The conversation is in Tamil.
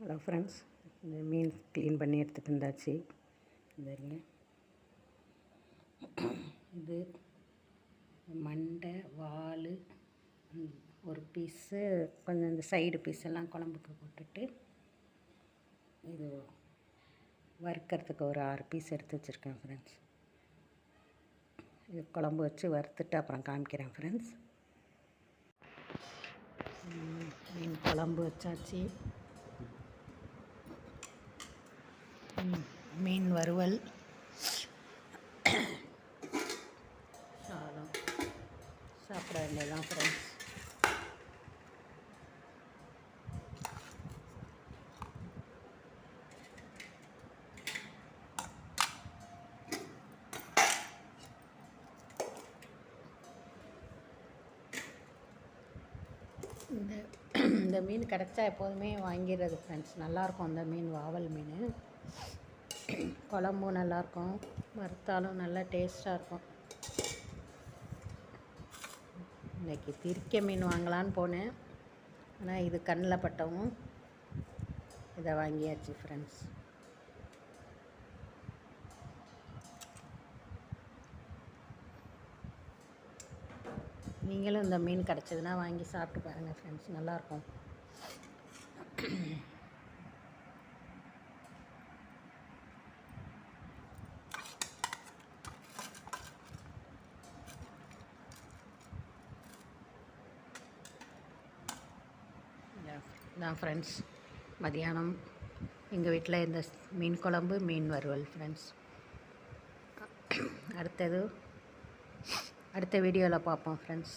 ஹலோ ஃப்ரெண்ட்ஸ் இந்த மீன் க்ளீன் பண்ணி எடுத்துகிட்டு இருந்தாச்சு இந்த இது மண்டை வால் ஒரு பீஸு கொஞ்சம் இந்த சைடு பீஸ் எல்லாம் குழம்புக்கு போட்டுட்டு இது வறுக்கிறதுக்கு ஒரு ஆறு பீஸ் எடுத்து வச்சுருக்கேன் ஃப்ரெண்ட்ஸ் இது குழம்பு வச்சு வறுத்துட்டு அப்புறம் காமிக்கிறேன் ஃப்ரெண்ட்ஸ் மீன் குழம்பு வச்சாச்சு. மீன் வறுவல். சாதம். சாப்பிட வேண்டியதான் ஃப்ரெண்ட்ஸ் இந்த இந்த மீன் கிடச்சா எப்போதுமே வாங்கிடுறது ஃப்ரெண்ட்ஸ் நல்லாயிருக்கும் அந்த மீன் வாவல் மீன். குழம்பும் நல்லாயிருக்கும். வறுத்தாலும் நல்லா டேஸ்ட்டாக இருக்கும். இன்னைக்கு திரிக்க மீன் வாங்கலான்னு போனேன். ஆனால் இது கண்ணில் பட்டவும் இதை வாங்கியாச்சு ஃப்ரெண்ட்ஸ் நீங்களும் இந்த மீன் கிடச்சதுன்னா வாங்கி சாப்பிட்டு பாருங்கள் ஃப்ரெண்ட்ஸ் நல்லாயிருக்கும். தான் ஃப்ரெண்ட்ஸ் மதியானம் எங்கள் வீட்டில் இந்த மீன் குழம்பு மீன் வறுவல் ஃப்ரெண்ட்ஸ் அடுத்தது அடுத்த வீடியோவில் பார்ப்போம் ஃப்ரெண்ட்ஸ்